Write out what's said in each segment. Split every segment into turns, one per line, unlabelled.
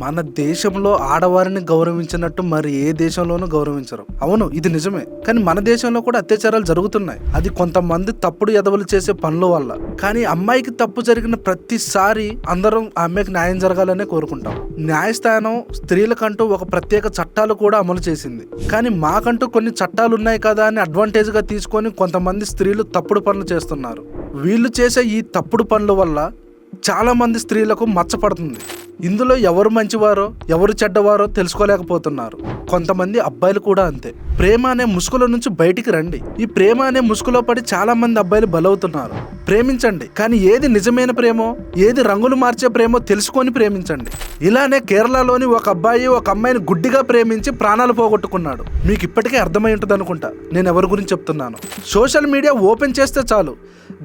మన దేశంలో ఆడవారిని గౌరవించినట్టు మరి ఏ దేశంలోనూ గౌరవించరు. అవును ఇది నిజమే. కానీ మన దేశంలో కూడా అత్యాచారాలు జరుగుతున్నాయి. అది కొంతమంది తప్పుడు ఎదవలు చేసే పనుల వల్ల. కానీ అమ్మాయికి తప్పు జరిగిన ప్రతిసారి అందరం ఆ అమ్మాయికి న్యాయం జరగాలనే కోరుకుంటాం. న్యాయస్థానం స్త్రీలకంటూ ఒక ప్రత్యేక చట్టాలు కూడా అమలు చేసింది. కానీ మాకంటూ కొన్ని చట్టాలు ఉన్నాయి కదా అని అడ్వాంటేజ్గా తీసుకొని కొంతమంది స్త్రీలు తప్పుడు పనులు చేస్తున్నారు. వీళ్ళు చేసే ఈ తప్పుడు పనుల వల్ల చాలా మంది స్త్రీలకు మచ్చపడుతుంది ఇందులో ఎవరు మంచివారో ఎవరు చెడ్డవారో తెలుసుకోలేకపోతున్నారు. కొంతమంది అబ్బాయిలు కూడా అంతే. ప్రేమ అనే ముసుగుల నుంచి బయటికి రండి. ఈ ప్రేమ అనే ముసుగులో పడి చాలా మంది అబ్బాయిలు బలవుతున్నారు. ప్రేమించండి. కానీ ఏది నిజమైన ప్రేమో ఏది రంగులు మార్చే ప్రేమో తెలుసుకొని ప్రేమించండి. ఇలానే కేరళలోని ఒక అబ్బాయి ఒక అమ్మాయిని గుడ్డిగా ప్రేమించి ప్రాణాలు పోగొట్టుకున్నాడు. మీకు ఇప్పటికే అర్థమై ఉంటుంది అనుకుంటా నేను ఎవరి గురించి చెప్తున్నాను? సోషల్ మీడియా ఓపెన్ చేస్తే చాలు.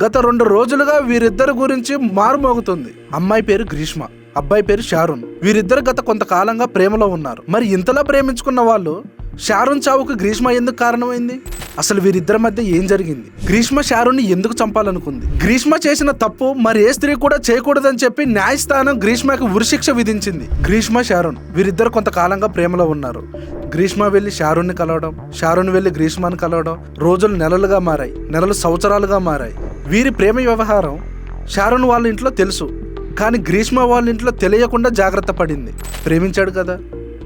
గత రెండు రోజులుగా వీరిద్దరి గురించి మారుమోగుతుంది. అమ్మాయి పేరు గ్రీష్మ. అబ్బాయి పేరు షారున్. వీరిద్దరు గత కొంతకాలంగా ప్రేమలో ఉన్నారు. మరి ఇంతలా ప్రేమించుకున్న వాళ్ళు షారున్ చావుకు గ్రీష్మ ఎందుకు కారణమైంది? అసలు వీరిద్దరి మధ్య ఏం జరిగింది? గ్రీష్మ షారుణ్ణి ఎందుకు చంపాలనుకుంది? గ్రీష్మ చేసిన తప్పు మరి ఏ స్త్రీ కూడా చేయకూడదని చెప్పి న్యాయస్థానం గ్రీష్మకి ఉరిశిక్ష విధించింది. గ్రీష్మ షారున్ వీరిద్దరు కొంతకాలంగా ప్రేమలో ఉన్నారు. గ్రీష్మ వెళ్ళి షారుణ్ణి కలవడం షారుణ్ వెళ్ళి గ్రీష్మాను కలవడం రోజులు నెలలుగా మారాయి. నెలలు సంవత్సరాలుగా మారాయి. వీరి ప్రేమ వ్యవహారం షారుణ్ వాళ్ళ ఇంట్లో తెలుసు. కానీ గ్రీష్మ వాళ్ళ ఇంట్లో తెలియకుండా జాగ్రత్త పడింది. ప్రేమించాడు కదా.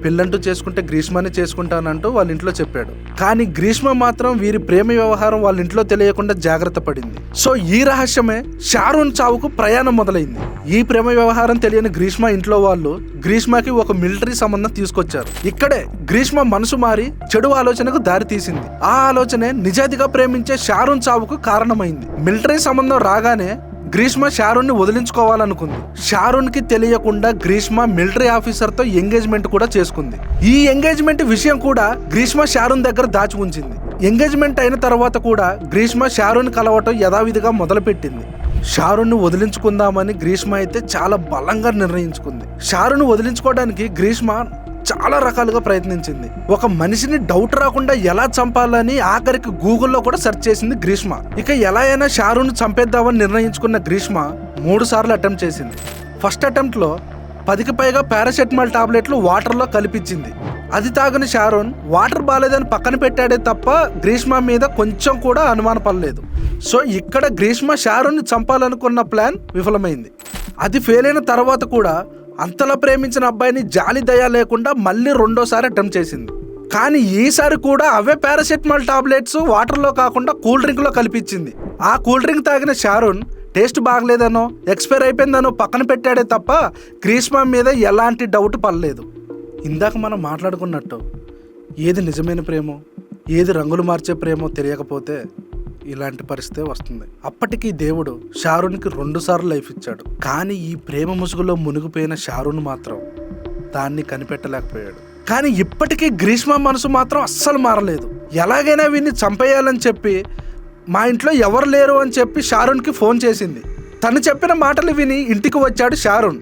పెళ్ళంటూ చేసుకుంటే గ్రీష్మని చేసుకుంటానంటూ వాళ్ళ ఇంట్లో చెప్పాడు. కానీ గ్రీష్మ మాత్రం వీరి ప్రేమ వ్యవహారం వాళ్ళ ఇంట్లో తెలియకుండా జాగ్రత్త పడింది. సో ఈ రహస్యమే షారూన్ చావుకు ప్రయాణం మొదలైంది. ఈ ప్రేమ వ్యవహారం తెలియని గ్రీష్మ ఇంట్లో వాళ్ళు గ్రీష్మకి ఒక మిలిటరీ సంబంధం తీసుకొచ్చారు. ఇక్కడే గ్రీష్మ మనసు మారి చెడు ఆలోచనకు దారి తీసింది. ఆ ఆలోచనే నిజాయితీగా ప్రేమించే షారూన్ చావుకు కారణమైంది. మిలిటరీ సంబంధం రాగానే గ్రీష్మ షారూన్ని వదిలించుకోవాలనుకుంది. షారూన్కి తెలియకుండా గ్రీష్మ మిలిటరీ ఆఫీసర్తో ఎంగేజ్మెంట్ కూడా చేసుకుంది. ఈ ఎంగేజ్మెంట్ విషయం కూడా గ్రీష్మ షారూన్ దగ్గర దాచి ఉంచింది. ఎంగేజ్మెంట్ అయిన తర్వాత కూడా గ్రీష్మ షారూన్ కలవటం యథావిధిగా మొదలుపెట్టింది. షారుని వదిలించుకుందామని గ్రీష్మ అయితే చాలా బలంగా నిర్ణయించుకుంది. షారుని వదిలించుకోవడానికి గ్రీష్మ చాలా రకాలుగా ప్రయత్నించింది. ఒక మనిషిని డౌట్ రాకుండా ఎలా చంపాలని ఆఖరికి గూగుల్లో కూడా సెర్చ్ చేసింది గ్రీష్మ. ఇక ఎలా అయినా షారును చంపేద్దామని నిర్ణయించుకున్న గ్రీష్మ మూడు సార్లు అటెంప్ట్ చేసింది. ఫస్ట్ అటెంప్ట్లో పదికి పైగా పారాసెటమాల్ టాబ్లెట్లు వాటర్లో కలిపించింది. అది తాగని షారోన్ వాటర్ బాగాలేదని పక్కన పెట్టాడే తప్ప గ్రీష్మ మీద కొంచెం కూడా అనుమాన పడలేదు. సో ఇక్కడ గ్రీష్మ షారోన్ని చంపాలనుకున్న ప్లాన్ విఫలమైంది. అది ఫెయిల్ అయిన తర్వాత కూడా అంతలా ప్రేమించిన అబ్బాయిని జాలి దయ లేకుండా మళ్ళీ రెండోసారి అటెంప్ట్ చేసింది. కానీ ఈసారి కూడా అవే పారాసెటమాల్ టాబ్లెట్స్ వాటర్లో కాకుండా కూల్ డ్రింక్లో కలిపించింది. ఆ కూల్ డ్రింక్ తాగిన షారూన్ టేస్ట్ బాగలేదనో ఎక్స్పైర్ అయిపోయిందనో పక్కన పెట్టాడే తప్ప గ్రీష్మ మీద ఎలాంటి డౌట్ పడలేదు. ఇందాక మనం మాట్లాడుకున్నట్టు ఏది నిజమైన ప్రేమో ఏది రంగులు మార్చే ప్రేమో తెలియకపోతే ఇలాంటి పరిస్థితి వస్తుంది. అప్పటికి దేవుడు షారూన్కి రెండు సార్లు లైఫ్ ఇచ్చాడు. కానీ ఈ ప్రేమ ముసుగులో మునిగిపోయిన షారూన్ మాత్రం దాన్ని కనిపెట్టలేకపోయాడు. కానీ ఇప్పటికీ గ్రీష్మ మనసు మాత్రం అస్సలు మారలేదు. ఎలాగైనా వీన్ని చంపేయాలని చెప్పి మా ఇంట్లో ఎవరు లేరు అని చెప్పి షారూన్కి ఫోన్ చేసింది. తను చెప్పిన మాటలు విని ఇంటికి వచ్చాడు షారూన్.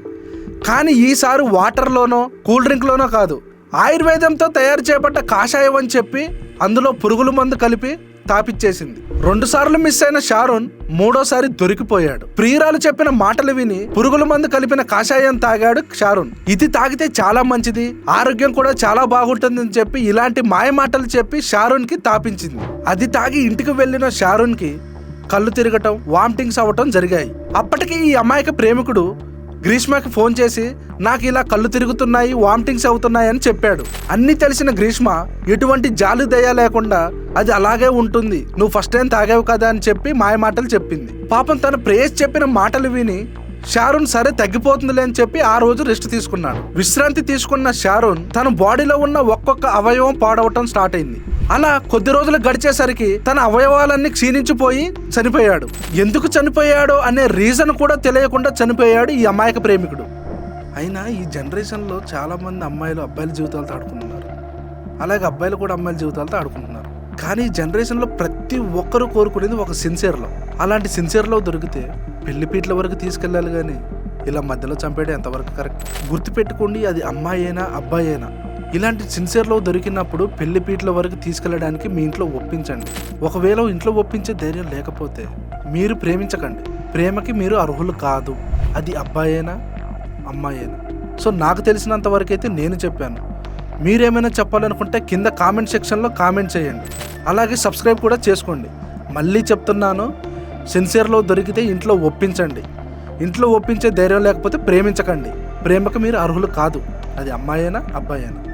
కానీ ఈసారి వాటర్లోనో కూల్ డ్రింక్లోనో కాదు ఆయుర్వేదంతో తయారు చేయబడ్డ కాషాయం అని చెప్పి అందులో పురుగుల మందు కలిపి తాపిచ్చేసింది. రెండు సార్లు మిస్ అయిన షారోన్ మూడోసారి దొరికిపోయాడు. ప్రియురాలు చెప్పిన మాటలు విని పురుగుల మందు కలిపిన కాషాయం తాగాడు షారున్. ఇది తాగితే చాలా మంచిది ఆరోగ్యం కూడా చాలా బాగుంటుందని చెప్పి ఇలాంటి మాయ మాటలు చెప్పి షారూన్కి తాపించింది. అది తాగి ఇంటికి వెళ్ళిన షారూన్కి కళ్ళు తిరగటం వామిటింగ్స్ అవ్వటం జరిగాయి. అప్పటికి ఈ అమాయక ప్రేమికుడు గ్రీష్మకి ఫోన్ చేసి నాకు ఇలా కళ్ళు తిరుగుతున్నాయి వామిటింగ్స్ అవుతున్నాయి అని చెప్పాడు. అన్ని తెలిసిన గ్రీష్మ ఎటువంటి జాలి దయ లేకుండా అది అలాగే ఉంటుంది. నువ్వు ఫస్ట్ టైం తాగావు కదా అని చెప్పి మాయ మాటలు చెప్పింది. పాపం తన ప్రేయస్ చెప్పిన మాటలు విని షారూన్ సరే తగ్గిపోతుందిలే అని చెప్పి ఆ రోజు రెస్ట్ తీసుకున్నాడు. విశ్రాంతి తీసుకున్న షారూన్ తన బాడీలో ఉన్న ఒక్కొక్క అవయవం పాడవటం స్టార్ట్ అయింది. అలా కొద్ది రోజులు గడిచేసరికి తన అవయవాలన్నీ క్షీణించిపోయి చనిపోయాడు. ఎందుకు చనిపోయాడో అనే రీజన్ కూడా తెలియకుండా చనిపోయాడు ఈ అమాయక ప్రేమికుడు. అయినా ఈ జనరేషన్లో చాలామంది అమ్మాయిలు అబ్బాయిల జీవితాలతో ఆడుకుంటున్నారు. అలాగే అబ్బాయిలు కూడా అమ్మాయిల జీవితాలతో ఆడుకుంటున్నారు. కానీ ఈ జనరేషన్లో ప్రతి ఒక్కరూ కోరుకునేది ఒక సిన్సియర్లో అలాంటి సిన్సియర్లో దొరికితే పెళ్ళి పీట్ల వరకు తీసుకెళ్ళాలి కానీ ఇలా మధ్యలో చంపేయడం ఎంతవరకు కరెక్ట్ గుర్తుపెట్టుకోండి అది అమ్మాయి అయినా అబ్బాయి అయినా. ఇలాంటి సిన్సియర్ లవ్ దొరికినప్పుడు పెళ్ళి పీటల వరకు తీసుకెళ్ళడానికి మీ ఇంట్లో ఒప్పించండి. ఒకవేళ ఇంట్లో ఒప్పించే ధైర్యం లేకపోతే మీరు ప్రేమించకండి. ప్రేమకి మీరు అర్హులు కాదు. అది అబ్బాయేనా? అమ్మాయేనా? సో నాకు తెలిసినంత వరకు అయితే నేను చెప్పాను. మీరేమైనా చెప్పాలనుకుంటే కింద కామెంట్ సెక్షన్లో కామెంట్ చేయండి. అలాగే సబ్స్క్రైబ్ కూడా చేసుకోండి. మళ్ళీ చెప్తున్నాను సిన్సియర్లో దొరికితే ఇంట్లో ఒప్పించండి. ఇంట్లో ఒప్పించే ధైర్యం లేకపోతే ప్రేమించకండి. ప్రేమకు మీరు అర్హులు కాదు. అది అమ్మాయేనా? అబ్బాయేనా?